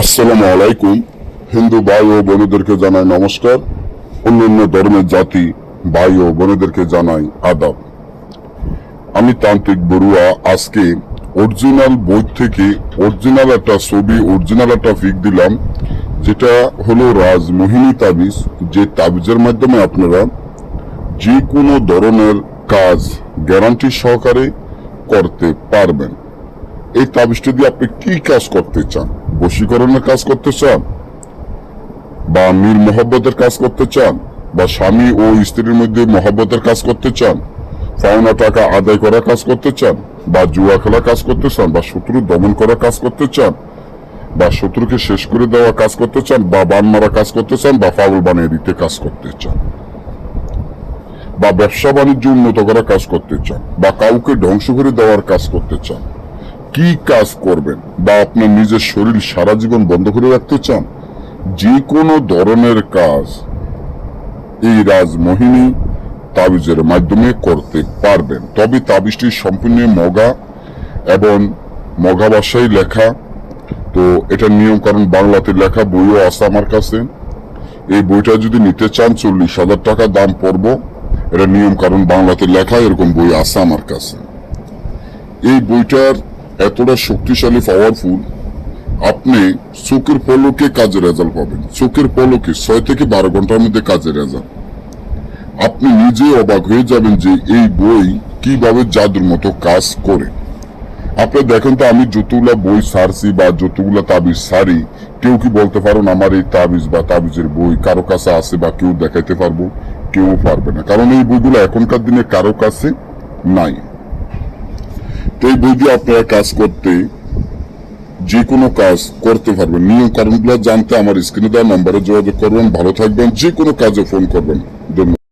আসসালামু আলাইকুম। হিন্দু ভাই ও বোনেদেরকে জানাই নমস্কার। অন্যান্য ধর্মের জাতি ভাই ও বোনেদেরকে জানাই আদাব। আমি তান্ত্রিক বড়ুয়া, আজকে অরিজিনাল বই থেকে অরিজিনাল একটা ছবি, অরিজিনাল একটা ফিক দিলাম, যেটা হলো রাজমোহিনী তাবিজ, যে তাবিজের মাধ্যমে আপনারা যে কোনো ধরনের কাজ গ্যারান্টি সহকারে করতে পারবেন। এই তাবিজটা দিয়ে আপনি কি কাজ করতে চান বশীকরণের কাজ করতে চান বা মীর মহব্বতের কাজ করতে চান বা স্বামী ও স্ত্রীর মধ্যে মহব্বতের কাজ করতে চান পাওনা টাকা আদায় করার কাজ করতে চান বা জুয়া খেলা কাজ করতে চান বা শত্রু দমন করার কাজ করতে চান বা শত্রুকে শেষ করে দেওয়া কাজ করতে চান বা বান মারা কাজ করতে চান বা ফাউল বানিয়ে দিতে কাজ করতে চান বা ব্যবসা বাণিজ্য উন্নত করার কাজ করতে চান বা কাউকে ধ্বংস করে দেওয়ার কাজ করতে চান কি কাজ করবেন? বা আপনার নিজের শরীর সারা জীবন বন্ধ করে রাখতে চান? যে কোনো ধরনের কাজ এই রাজমোহিনী তাবিজের মাধ্যমে করতে পারবেন। তবে তাবিজটি সম্পূর্ণ মগা এবং মগা লেখা। তো এটা নিয়ম কারণ বাংলাতে লেখা বইও আছে আমার কাছে। এই বইটা যদি নিতে চান, চল্লিশ হাজার টাকা দাম পড়ব। এটা নিয়ম কারণ বাংলাতে লেখা এরকম বই আছে আমার কাছে। এই বইটার এতটা শক্তিশালী পাওয়ারফুল আপনি চোখের পলকে কাজে রেজাল্ট পাবেন। চোখের পলকে ছয় থেকে বারো ঘণ্টার মধ্যে কাজে রেজাল্ট আপনি নিজে অবাক হয়ে যাবেন যে এই বই কীভাবে জাদুর মতো কাজ করে। আপনি দেখেন তো, আমি যতগুলা বই সারছি বা যতগুলা তাবিজ সারি, কেউ কি বলতে পারেন আমার এই তাবিজ বা তাবিজের বই কারও কাছে আছে বা কেউ দেখাইতে পারব? কেউ পারবে না। কারণ এই বইগুলো এখনকার দিনে কারও কাছে নাই। এই বই দিয়ে আপনারা কাজ করতে যে কোনো কাজ করতে পারবেন। নিয়ম কারণগুলো জানতে আমার স্ক্রিনে দেওয়া নাম্বারে যোগাযোগ করবেন। ভালো থাকবেন, যে কোনো কাজে ফোন করবেন।